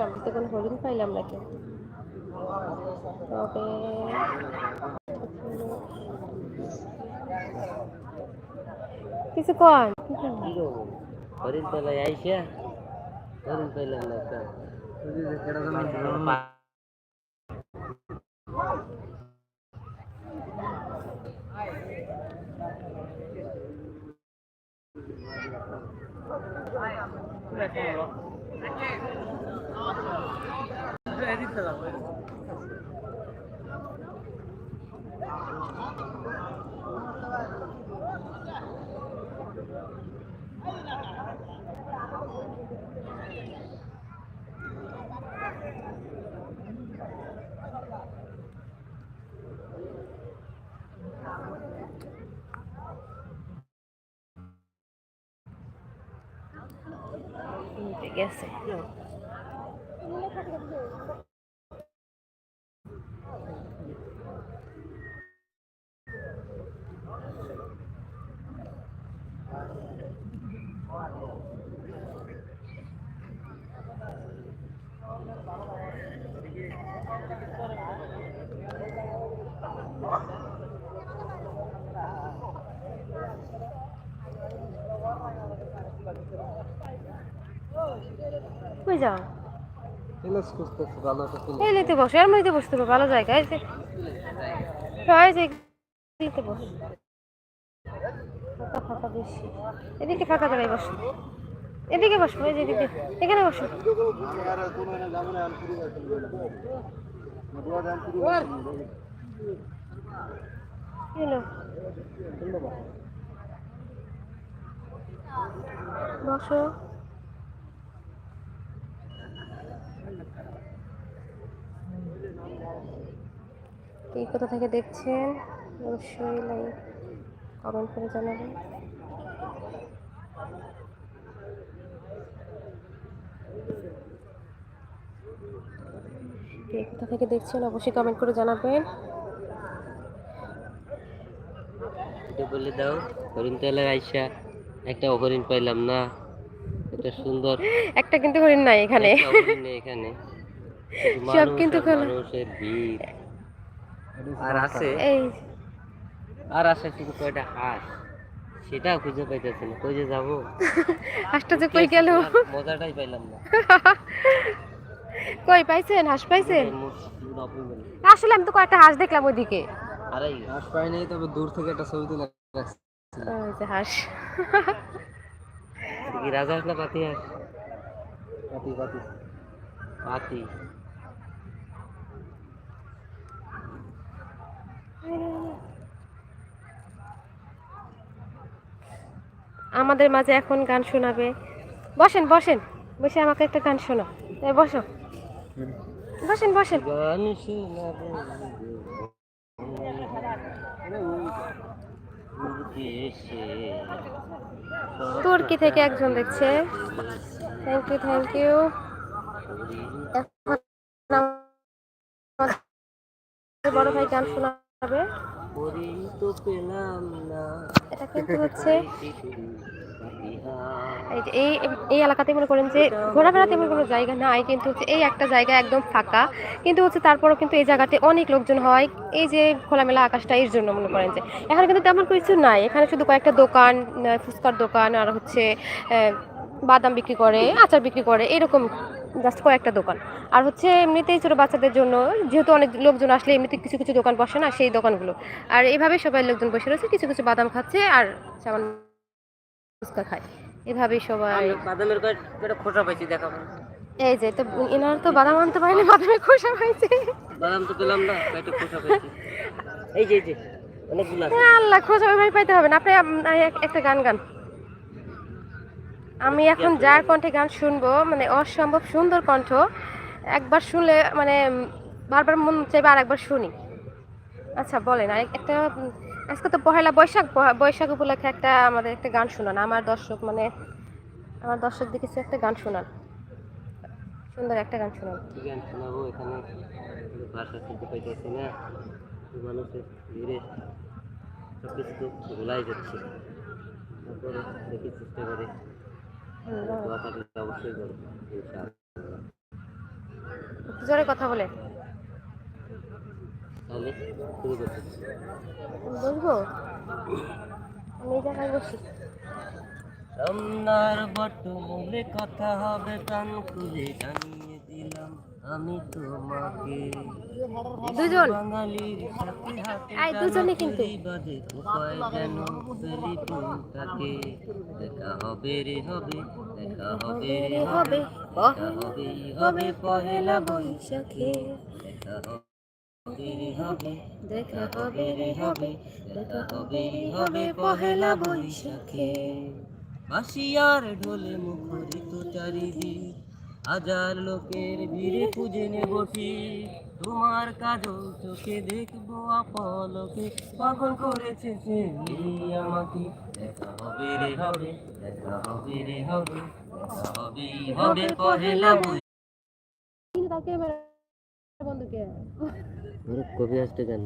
সামনে তো কোনো হরিণ পাইলাম নাকি? তবে কিছু কন কি করব হরিণ তলায় আইসা হরিণ পাইলাম না একটা। পা- ঠিক আছে কই নিতে বসো এর মধ্যে বসতে হবে, ভালো জায়গা, এই যে। নিতে বসো। ফাঁকা ফাঁকা বেশি। এদিকে ফাঁকা জায়গায় বসো। এদিকে বসো, এই যে এদিকে, এখানে বসো। বসো। এই কোথা থেকে দেখছেন? অবশ্যই লাইক কমেন্ট করে জানাবেন। কে কোথা থেকে দেখছেন? অবশ্যই কমেন্ট করে জানাবেন। এটা বলে দাও হরিণ তলায় আইসা একটা হরিণ পাইলাম না। এটা সুন্দর। একটা কিন্তু হরিণ নাই এখানে। এখানে। সব কিন্তু মানুষের ভিড়। আর আছে? এই আর আছে শুধু কয়টা হাঁস? সেটাও খুঁজে পাইতেছি না। কই যে যাব? হাঁসটা যে কই গেল? মজাটাই পাইলাম না। কই পাইছেন? হাঁস পাইছেন? আসলে আমি তো কয়েকটা হাঁস দেখলাম ওইদিকে। আরে হাঁস পাই নাই তবে দূর থেকে একটা ছবি তুলে রাখছি। ওই যে হাঁস। কি রাজা হাঁস না পাতি হাঁস? পাতি পাতি। পাতি। আমাদের মাঝে এখন গান শোনাবে। বসেন বসেন, বসে আমাকে একটা গান শোনো এই বসো। বসেন বসেন। তুর্কি থেকে একজন দেখছে। থ্যাংক ইউ থ্যাংক ইউ বড় ভাই গান শোনাবে। এটা কিন্তু হচ্ছে এই এই এই এলাকাতে মনে করেন যে ঘোরাফেরা তেমন কোনো জায়গা নাই কিন্তু হচ্ছে এই একটা জায়গা একদম ফাঁকা। কিন্তু হচ্ছে তারপরও কিন্তু এই জায়গাতে অনেক লোকজন হয়। এই যে খোলামেলা আকাশটা এর জন্য মনে করেন যে। এখানে কিন্তু তেমন কিছু নাই। এখানে শুধু কয়েকটা দোকান ফুচকার দোকান আর হচ্ছে বাদাম বিক্রি করে আচার বিক্রি করে এরকম জাস্ট কয়েকটা দোকান। আর হচ্ছে এমনিতেই ছোটো বাচ্চাদের জন্য যেহেতু অনেক লোকজন আসলে এমনিতে কিছু কিছু দোকান বসে না সেই দোকানগুলো। আর এইভাবে সবাই লোকজন বসে রয়েছে কিছু কিছু বাদাম খাচ্ছে আর সামান্য ফুচকা খায়। এভাবেই সবাই বাদামের কয়- কয়টা খোসা পাইছি দেখাবো এই যে তো এনার তো বাদাম আনতে পারেনি বাদামে খোসা হয়েছে বাদাম তো পেলাম না কয়টা খোসা পাইছি। এই যে এই যে অনেকগুলো আল্লাহ খোসা ওইভাবে পাইতে হবে না। আপনি একটা গান গান। আমি এখন যার কণ্ঠে গান শুনব মানে অসম্ভব সুন্দর কণ্ঠ একবার শুনলে মানে বারবার মন চাইবে আর একবার শুনি। আচ্ছা বলেন আর একটা আজকে তো পহেলা বৈশাখ বৈশাখ উপলক্ষে একটা আমাদের একটা গান শোনান আমার দর্শক মানে আমার দর্শকদের কিছু একটা গান শোনান। সুন্দর একটা গান শোনান। গান শোনাবো এখানে? ভাষা শুনতে পাইতেছি না। মানুষের ভিড়ে সব কিছু ভোলাই যাচ্ছে। তারপরে দেখি চেষ্টা করে। দোয়া থাকলে অবশ্যই করব জোরে কথা বলে। তাহলে শুরু করতে বলব? আমি জায়গায় বসি। রমনার বটমূলে কথা হবে প্রাণ খুলে জানিয়ে দিলাম আমি তোমাকে। দুজন? বাঙালির সাথে হাতে এই দুজনে কিন্তু। কোপায় যেন ফেলি দেখা হবে রে হবে দেখা হবে রে হবে হবে হবে পহেলা বৈশাখে। দেখা হবে রে হবে দেখা হবে রে হবে দেখা হবে পহেলা বৈশাখে। বাসিয়ার ঢোলে মুখরিত চারিদিক হাজার লোকের ভিড়ে খুঁজে নেব ঠিক তোমার কাজল চোখে দেখব আপলকে পাগল করেছে সে আমাকে। দেখা হবে রে হবে দেখা হবে রে হবে দেখা হবে হবে পহেলা তাকে বন্ধুকে। কবি আসতে কেন